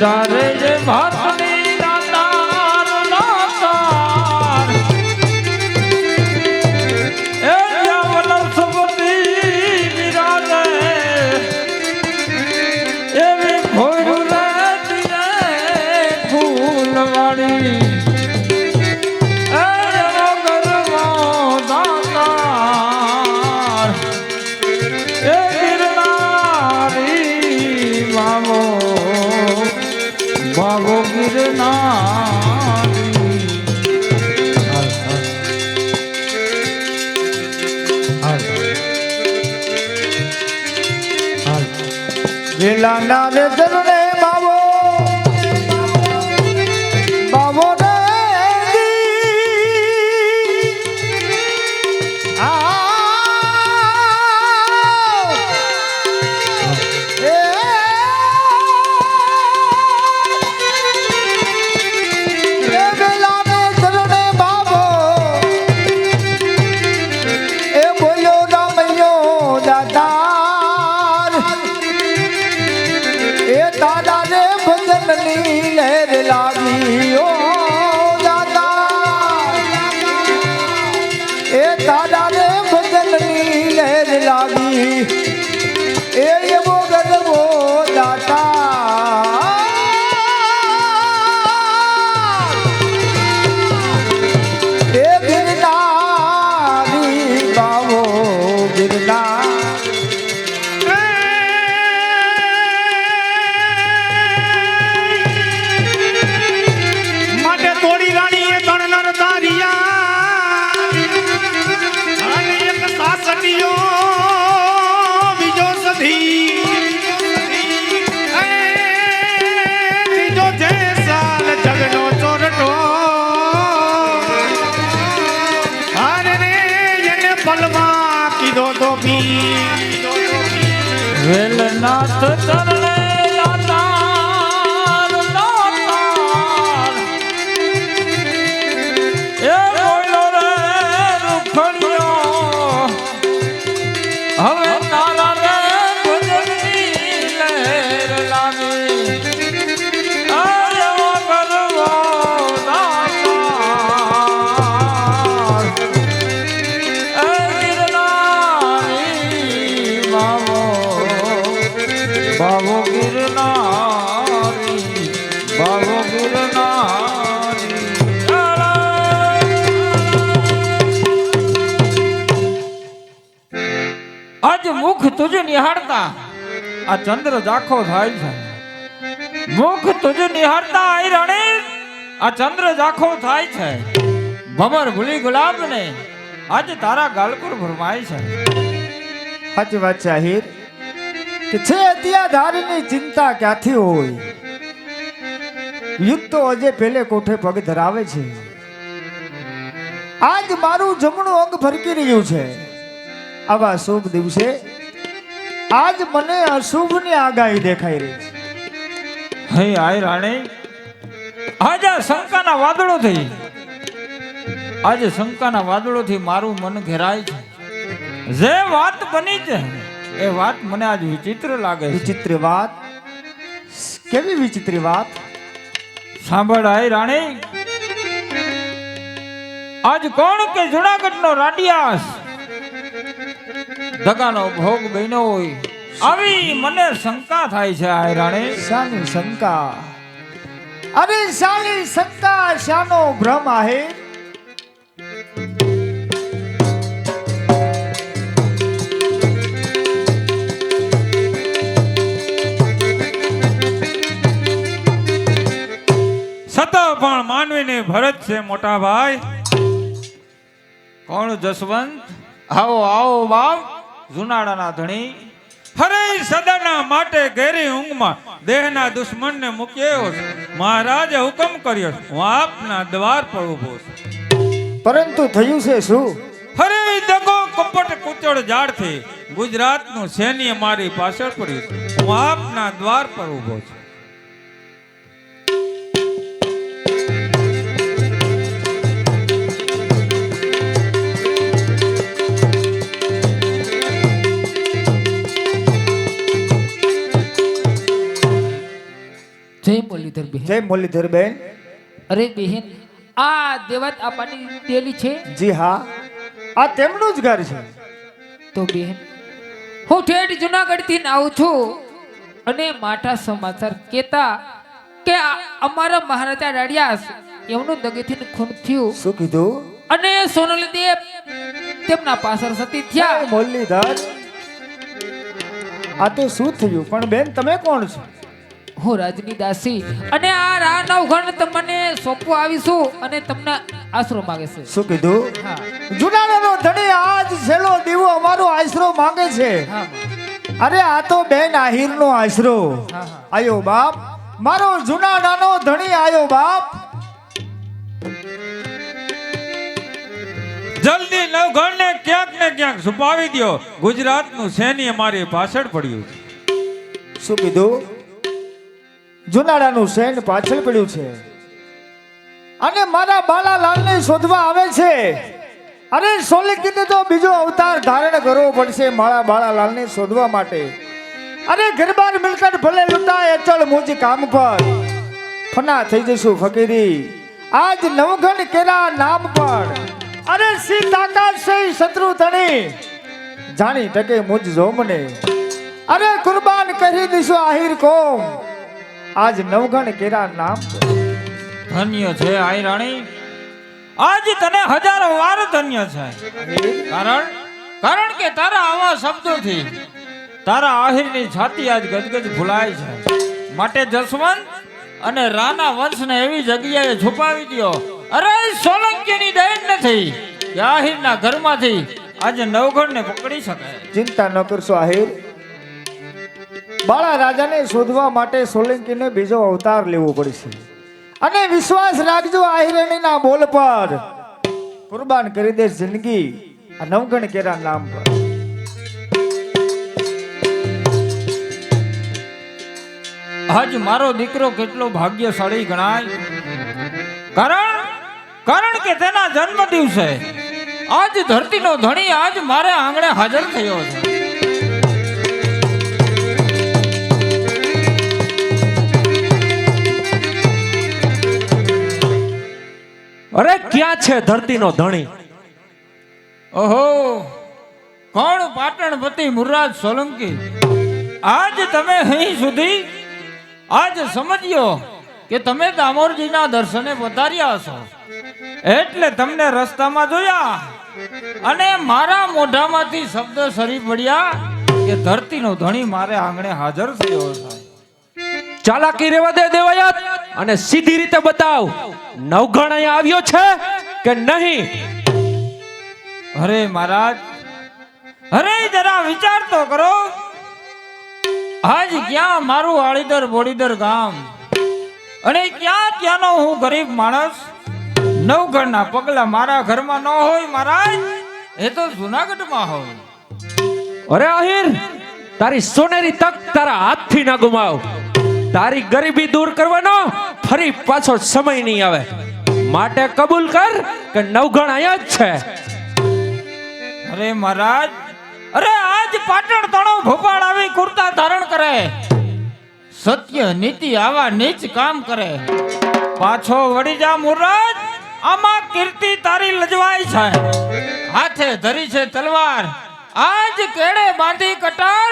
Dada. লীলা নারে আমি વેલનાથ ચરણે તુજ નિહાળતા આ ચંદ્ર જાખો થાય છે મુખ તુજ નિહાળતા આઈ રણે આ ચંદ્ર જાખો થાય છે ભમર ભૂલી ગુલાબ ને આજ તારા ગાલકુર ભરમાય છે સાચી વાત છે આહિર કે છે અત્યા ધારીની ચિંતા ક્યાંથી હોય યુદ્ધ તો અજે પેલે કોઠે પગ ધરાવે છે આજ મારું જમણું અંગ ફરકી રહ્યું છે આવા શુભ દિવસે આજ મને અશુભની આગાહી દેખાઈ રહી છે. હે આય રાણી આજે આ શંકાના વાદળો થઈ આજે શંકાના વાદળો થી મારું મન ઘેરાય છે. જે વાત બની છે એ વાત મને આજ વિચિત્ર લાગે છે. વિચિત્ર વાત? કેવી વિચિત્ર વાત? સાંભળ આય રાણી આજ કોણ કે જુનાગઢ નો રાડિયાસ? દગાનો ભોગ બન્યો હોય. આવી મને શંકા થાય છે આય રાણી. શાની શંકા. અરે શાની શંકા શાનો ભ્રમ આહે. છતાં પણ માનવીને ભરત છે મોટા ભાઈ કોણ જસવંત? આવો આવો બાપ. જુનાડાના ધણી. હરે સદાના માટે ઘેરી ઊંઘમાં દેહના દુશ્મનને મૂક્યો છે. મહારાજે હુકમ કર્યો છે. હું આપના દ્વાર પર ઊભો છું. પરંતુ થયું છે શું? ફરે દગો કપટ કુચળ ઝાડથી ગુજરાતનું સૈન્ય મારી પાછળ પડ્યું છે. હું આપના દ્વાર પર ઊભો છું. બોલ બહેન જય મુરલીધરબેન અરે બહેન આ દેવત આપાની દેલી છે? જી હા. આ તેમનું જ ઘર છે. તો બહેન હું ઠેઠ જુનાગઢથી આવું છું અને માઠા સમાચાર કેતા કે અમારા મહારાજા રાડિયાસ એમનું દગેથી ખૂન થયું. શું કીધું? અને સોનલ દેવ તેમના પાછળ સતી થયા. મુરલીધર આ તો શું થયું? પણ બેન તમે કોણ છો? હું રાજની દાસી. અને આ રાનવ ગણ તમને સોંપવા આવીશું અને તમને આશરો માંગે છે. શું કીધું? જુનાડાનો ધણી આજ છેલ્લો દીવો અમારો આશરો માંગે છે. અરે આ તો બેન આહિરનો આશરો. આયો બાપ. મારો જુનાડાનો ધણી આયો બાપ. જલ્દી નવઘણને ક્યાંક ને ક્યાંક છુપાવી દ્યો. ગુજરાતનું સૈન્ય મારી પાછળ પડ્યું છે. શું કીધું? જુનાડાનું સૈન પાછળ પડ્યું છે. અને મારા બાલાલાલને શોધવા આવે છે. અરે સોલિકીને તો બીજો અવતાર ધારણ કરવો પડશે મારા બાળાલાલને શોધવા માટે. અરે ગરબાર મિલકત ભલે લૂંટાય, અચળ મુજ કામ પર. ફના થઈ જશું ફકીરી. આજ નવઘણ કેરા નામ પર. અરે સી તાકાત છે શત્રુ તણી. જાણી ટકે મુજ જોમને. અરે કુરબાન કરી દીશું આહિર કોમ. આજ નવગણ કેરા નામ ધન્ય છે આઈ રાણી. આજ તને હજારો વાર ધન્ય છે. કારણ કારણ કે તારા આવા શબ્દોથી તારા આહિરની છાતી આજ ગદગદ ભૂલાય છે. માટે જસવંત અને રાના વંશને એવી જગ્યાએ છુપાવી દ્યો. અરે સોલંકીની દૈન નથી કે આહિરના ઘરમાંથી આજે નવગણને પકડી શકાય. ચિંતા ન કરશો આહિર. બાળા રાજાને શોધવા માટે સોલંકીને બીજો અવતાર લેવો પડશે. અને વિશ્વાસ રાખજો આહિરણીના બોલ પર. કુરબાન કરી દે જિંદગી આ નવગણ કેરા નામ પર. આજ મારો દીકરો કેટલો ભાગ્યશાળી ગણાય? કારણ કારણ કે તેના જન્મ દિવસે આજ ધરતીનો ધણી આજ મારે આંગણે હાજર થયો છે. અરે ક્યાં છે ધરતીનો ધણી? ઓહો, કોણ પાટણપતિ મુરાદ સોલંકી? આજ તમે અહીં સુધી આજ સમજ્યો કે તમે દામોરજીના દર્શને પધાર્યા છો એટલે તમને રસ્તામાં જોયા અને મારા મોઢામાંથી શબ્દ સરી પડ્યા કે ધરતીનો ધણી મારે આંગણે હાજર થયો છે ચાલાકી રેવા દે દેવાયત. અને સીધી રીતે બતાવ નવઘણ અહીંયા આવ્યો છે કે નહીં? અરે મહારાજ. અરે જરા વિચાર તો કરો. આજ ક્યાં મારું આળીદર બોડીદર ગામ? અને ક્યાં ત્યાંનો હું ગરીબ માણસ? નવઘણના પગલા મારા ઘરમાં ન હોય મહારાજ? એ તો જુનાગઢમાં હોય. અરે આહિર તારી સોનેરી તક તારા હાથથી ના ગુમાવ. તારી ગરીબી દૂર કરવાનો ફરી પાછો સમય નહીં આવે. માટે કબૂલ કર કે નવગણ અહીંયા જ છે. અરે મહારાજ, અરે આજ પાટણ તણો ભોપાળ આવી કુર્તા ધારણ કરે. સત્ય નીતિ આવા નીચ કામ કરે. પાછો વળી જા મુરાજ આમાં કીર્તિ તારી લજવાય છે. હાથે ધરી છે તલવાર. આજ કેડે બાંધી કટાર,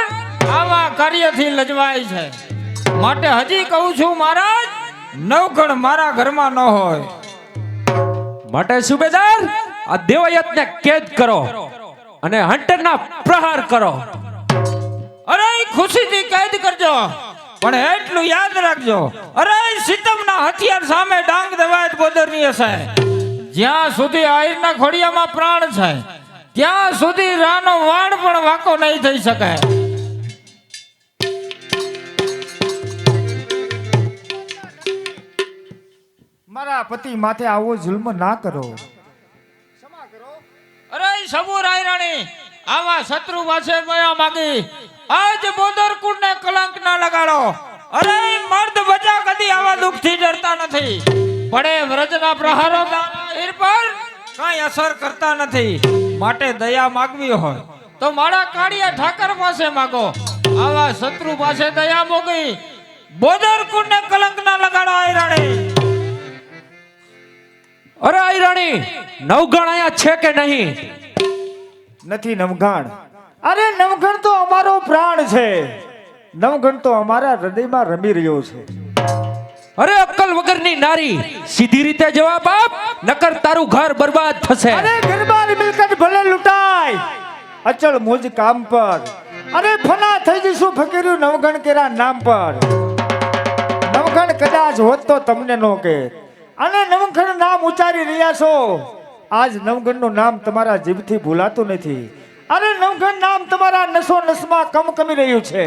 આવા કાર્યથી લજવાય છે. માટે હજી કહું છું, મહારાજ, નવગણ મારા ઘરમાં ન હોય. માટે સુબેદાર, આ દેવાયતને કેદ કરો અને હંટરના પ્રહાર કરો. અરે, ખુશીથી કેદ કરજો, પણ એટલું યાદ રાખજો. અરે, સીતમના હથિયાર સામે ડાંગ દેવાય બોદરની હશે. જ્યાં સુધી આહિરના ખોડિયામાં પ્રાણ છે, ત્યાં સુધી રાનો વાણ પણ વાંકો નહીં થઈ શકે. મારા પતિ માથે આવો જુલ્મ ના કરો. અરે સબુ રાયરાણી આવા શત્રુ પાસે મયા માગી. આજ બોદર કુળને કલંક ના લગાડો. અરે મર્દ બજા કદી આવા દુઃખથી ડરતા નથી. પડે વ્રજના પ્રહારો હીર પર કઈ અસર કરતા નથી. માટે દયા માગવી હોય તો મારા કાળિયા ઠાકર પાસે માગો. આવા શત્રુ પાસે દયા મોગી. બોદર ને કલંક ના લગાડો આઈ રાણી અરે આઈ રાણી નવગણ અહીંયા છે કે નહીં? નથી નવઘણ અરે નવઘણ તો અમારો પ્રાણ છે. નવઘણ તો અમારા હૃદયમાં રમી રહ્યો છે. અરે અક્કલ વગરની નારી સીધી રીતે જવાબ આપ નકર તારું ઘર બરબાદ થશે. અરે ગરબાની મિલકત ભલે લૂંટાય. અચળ મોજ કામ પર. અરે ફના થઈ જઈશું ફકીર્યું નવગણ કેરા નામ પર. નવગણ કદાચ હોત તો તમને નો કે. અને નવગણ નામ ઉચ્ચારી રહ્યા છો. આજ નવગણનું નામ તમારા જીભથી ભૂલાતું નથી. અરે નવઘણ નામ તમારા નસો નસમાં કમ કમી રહ્યું છે.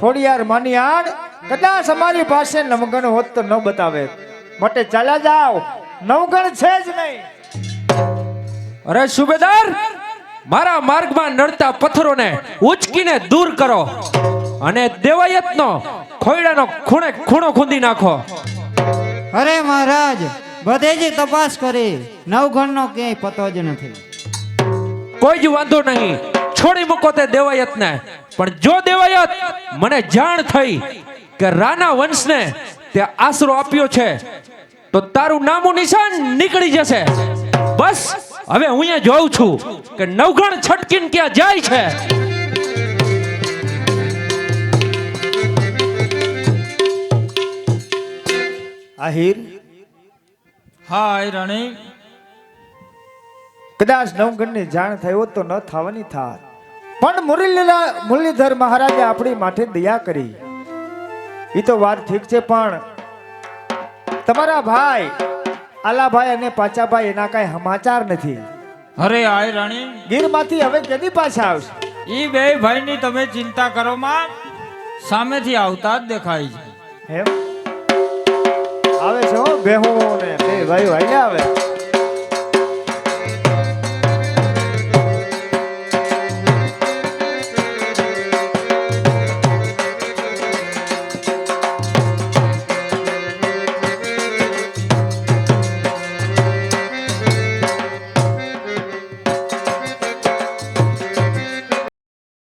ખોડિયાર માની આડ કદાચ અમારી પાસે નવગણ હોત તો ન બતાવે. માટે ચાલ્યા જાઓ. નવગણ છે જ નહીં. અરે સુબેદાર, મારા માર્ગમાં નડતા પથ્થરોને ઉચકીને દૂર કરો અને દેવાયતનો ખોયડાનો ખૂણે ખૂણો ખૂંદી નાખો. અરે મહારાજ, બધે જ તપાસ કરી નવગણનો ક્યાંય પતો જ નથી. કોઈ જ વાંધો નહીં. છોડી મૂકો તે દેવાયતને. પણ જો દેવાયત મને જાણ થઈ કે રાના વંશને તે આશરો આપ્યો છે, તો તારું નામું નિશાન નીકળી જશે. બસ, હવે હું અહીંયા જોઉં છું કે નવગણ છટકીને ક્યાં જાય છે. આહિર? હા આઈ રાણી. કદાચ નવગણની જાણ થઈ હોત તો ન થવાની થાત. પણ મુરલીલા મુરલીધર મહારાજે આપણી માટે દયા કરી. એ તો વાત ઠીક છે પણ તમારા ભાઈ આલાભાઈ અને પાચાભાઈ એના કાંઈ સમાચાર નથી. અરે આય રાણી. ગીરમાંથી હવે કેદી પાછા આવશે? એ બે ભાઈની તમે ચિંતા કરો માં. સામેથી આવતા જ દેખાય છે. એમ? આવે છે હો બેહું ને. બે ભાઈ ભાઈ